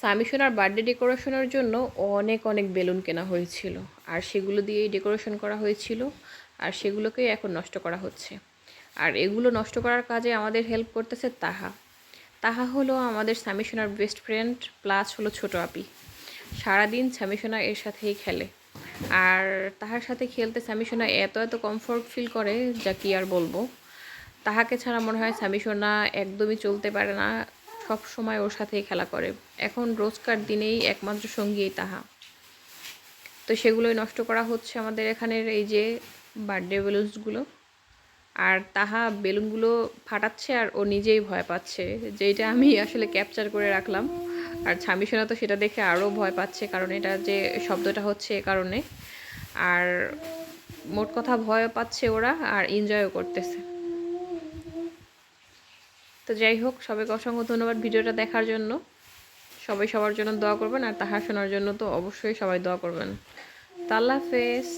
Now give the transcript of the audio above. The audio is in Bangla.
সামিশনার বার্থডে ডেকোরেশনের জন্য অনেক অনেক বেলুন কেনা হয়েছিল। আর সেগুলো দিয়েই ডেকোরেশন করা হয়েছিল। আর সেগুলোকেই এখন নষ্ট করা হচ্ছে। আর এগুলো নষ্ট করার কাজে আমাদের হেল্প করতেছে তাহা। তাহা হলো আমাদের সামিশনার বেস্ট ফ্রেন্ড প্লাস হলো ছোট আপি। সারাদিন সামিশনা এর সাথেই খেলে। আর তাহার সাথে খেলতে সামিশনা এত এত কমফোর্ট ফিল করে যা কি আর বলব। তাহাকে ছাড়া মনে হয় সামিশনা একদমই চলতে পারে না। সব সময় ওর সাথেই খেলা করে। এখন রোজকার দিনেই একমাত্র সঙ্গী তাহা। তো সেগুলোই নষ্ট করা হচ্ছে আমাদের এখানের এই যে বার্থডে বেলুনসগুলো। আর তাহা বেলুনগুলো ফাটাচ্ছে আর ও নিজেই ভয় পাচ্ছে যেটা আমি আসলে ক্যাপচার করে রাখলাম। আর ছামিশোনা তো সেটা দেখে আরও ভয় পাচ্ছে, কারণ এটা যে শব্দটা হচ্ছে এ কারণে। আর মোট কথা ভয় পাচ্ছে ওরা আর এনজয়ও করতেছে। তো যাই হোক, সবাইকে অসংখ্য ধন্যবাদ ভিডিওটা দেখার জন্য। সবাই সবার জন্য দোয়া করবেন আর তাহা শোনার জন্য তো অবশ্যই সবাই দোয়া করবেন। তা আল্লাহ হাফেজ।